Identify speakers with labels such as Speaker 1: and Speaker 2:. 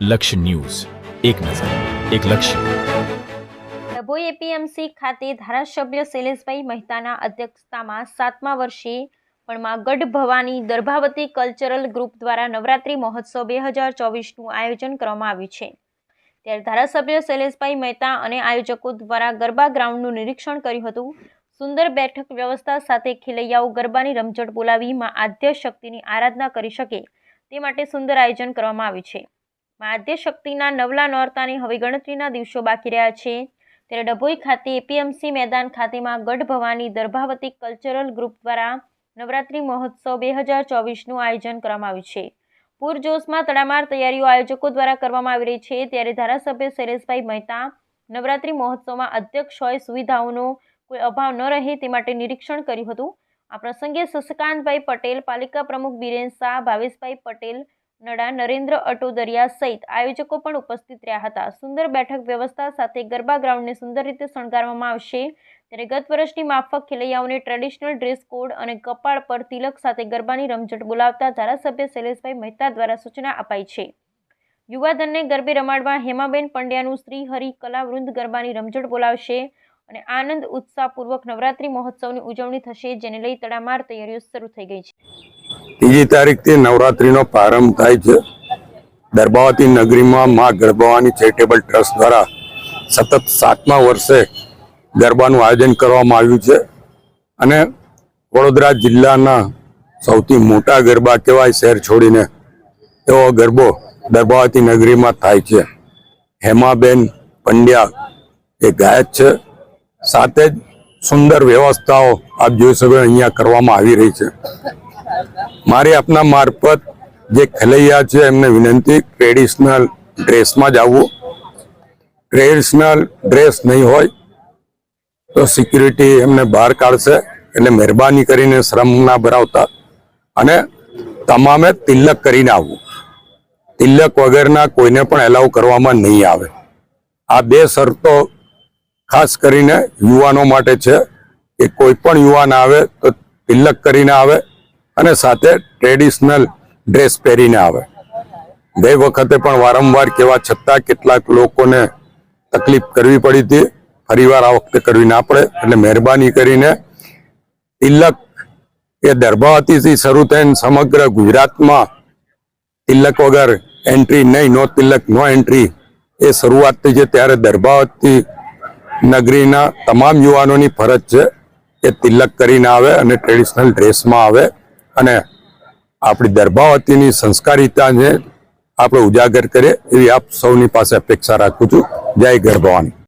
Speaker 1: લક્ષ્ય ન્યૂઝ. એક નજર, એક લક્ષ્ય.
Speaker 2: ડભોઈ એપીએમસી ખાતે ધારાસભ્ય શૈલેષભાઈ મહેતાના અધ્યક્ષતામાં સાતમા વર્ષે પણ માં ગઢ ભવાની દર્ભાવતી કલ્ચરલ ગ્રુપ દ્વારા નવરાત્રિ મહોત્સવ બે હજાર ચોવીસનું આયોજન કરવામાં આવ્યું છે. ત્યારે ધારાસભ્ય શૈલેષભાઈ મહેતા અને આયોજકો દ્વારા ગરબા ગ્રાઉન્ડનું નિરીક્ષણ કર્યું હતું. સુંદર બેઠક વ્યવસ્થા સાથે ખેલૈયાઓ ગરબાની રમઝટ બોલાવી માં આદ્ય શક્તિની આરાધના કરી શકે તે માટે સુંદર આયોજન કરવામાં આવ્યું છે. આદ્ય શક્તિના નવલા નોરતાની હવે ગણતરીના દિવસો બાકી રહ્યા છે. ત્યારે ડભોઈ ખાતે એપીએમસી મેદાન ખાતેમાં ગઢ ભવાની દર્ભાવતી કલ્ચરલ ગ્રુપ દ્વારા નવરાત્રિ મહોત્સવ બે હજાર ચોવીસનું આયોજન કરવામાં આવ્યું છે. પૂરજોશમાં તડામાર તૈયારીઓ આયોજકો દ્વારા કરવામાં આવી રહી છે. ત્યારે ધારાસભ્ય શૈલેષભાઈ મહેતા નવરાત્રિ મહોત્સવમાં અધ્યક્ષ હોય સુવિધાઓનો કોઈ અભાવ ન રહે તે માટે નિરીક્ષણ કર્યું હતું. આ પ્રસંગે શશકાંતભાઈ પટેલ, પાલિકા પ્રમુખ બિરેન શાહ, ભાવેશભાઈ પટેલ નડા નરેન્દ્ર અટોદરિયા સહિત આયોજકો પણ ઉપસ્થિત રહ્યા હતા. સુંદર બેઠક વ્યવસ્થા સાથે ગરબા ગ્રાઉન્ડને સુંદર રીતે શણગારવામાં આવશે. ત્યારે ગત વર્ષની માફક ખેલૈયાઓને ટ્રેડિશનલ ડ્રેસ કોડ અને કપાળ પર તિલક સાથે ગરબાની રમઝટ બોલાવતા ધારાસભ્ય શૈલેષભાઈ મહેતા દ્વારા સૂચના અપાઈ છે. યુવાધનને ગરબે રમાડવા હેમાબેન પંડ્યાનું શ્રીહરિ કલાવૃંદ ગરબાની રમઝટ બોલાવશે અને આનંદ ઉત્સાહપૂર્વક નવરાત્રિ મહોત્સવની ઉજવણી થશે, જેને લઈ તડામાર તૈયારીઓ શરૂ થઈ ગઈ છે.
Speaker 3: ત્રીજી તારીખથી નવરાત્રીનો પ્રારંભ થાય છે. દરબાવતી નગરીમાં મા ગરબાવાની ચેરિટેબલ ટ્રસ્ટ દ્વારા સતત સાતમા વર્ષે ગરબાનું આયોજન કરવામાં આવ્યું છે. અને વડોદરા જિલ્લાના સૌથી મોટા ગરબા કહેવાય શહેર છોડીને એવો ગરબો દરબાવતી નગરીમાં થાય છે. હેમાબેન પંડ્યા એ ગાયક છે. સાથે જ સુંદર વ્યવસ્થાઓ આપ જોઈ શકો અહીંયા કરવામાં આવી રહી છે. મારી આપના મારફત જે ખલૈયા છે, એમને વિનંતી, ટ્રેડિશનલ ડ્રેસમાં જ આવવું. ટ્રેડિશનલ ડ્રેસ નહીં હોય તો સિક્યુરિટી એમને બહાર કાઢશે, એટલે મહેરબાની કરીને શ્રમ ના ભરાવતા અને તમામે તિલક કરીને આવવું. તિલક વગરના કોઈને પણ એલાવ કરવામાં નહીં આવે. આ બે શરતો ખાસ કરીને યુવાનો માટે છે. કે કોઈ પણ યુવાન આવે તો તિલક કરીને આવે અને સાથે ટ્રેડિશનલ ડ્રેસ પહેરીને આવે. બે વખતે પણ વારંવાર કહેવા છતાં કેટલાક લોકોને તકલીફ કરવી પડી હતી. ફરીવાર આ વખતે કરવી ના પડે. એટલે મહેરબાની કરીને તિલક એ દર્ભાવતીથી શરૂ થઈને સમગ્ર ગુજરાતમાં તિલક વગર એન્ટ્રી નહીં નો તિલક નો એન્ટ્રી એ શરૂઆત થઈ છે. ત્યારે દર્ભાવતી નગરીના તમામ યુવાનોની ફરજ છે એ તિલક કરીને આવે અને ટ્રેડિશનલ ડ્રેસમાં આવે. અને આપણી દર્ભાવતીની સંસ્કારિતાને આપણે ઉજાગર કરીએ એવી આપ સૌની પાસે અપેક્ષા રાખું છું. જય ગરભાવાની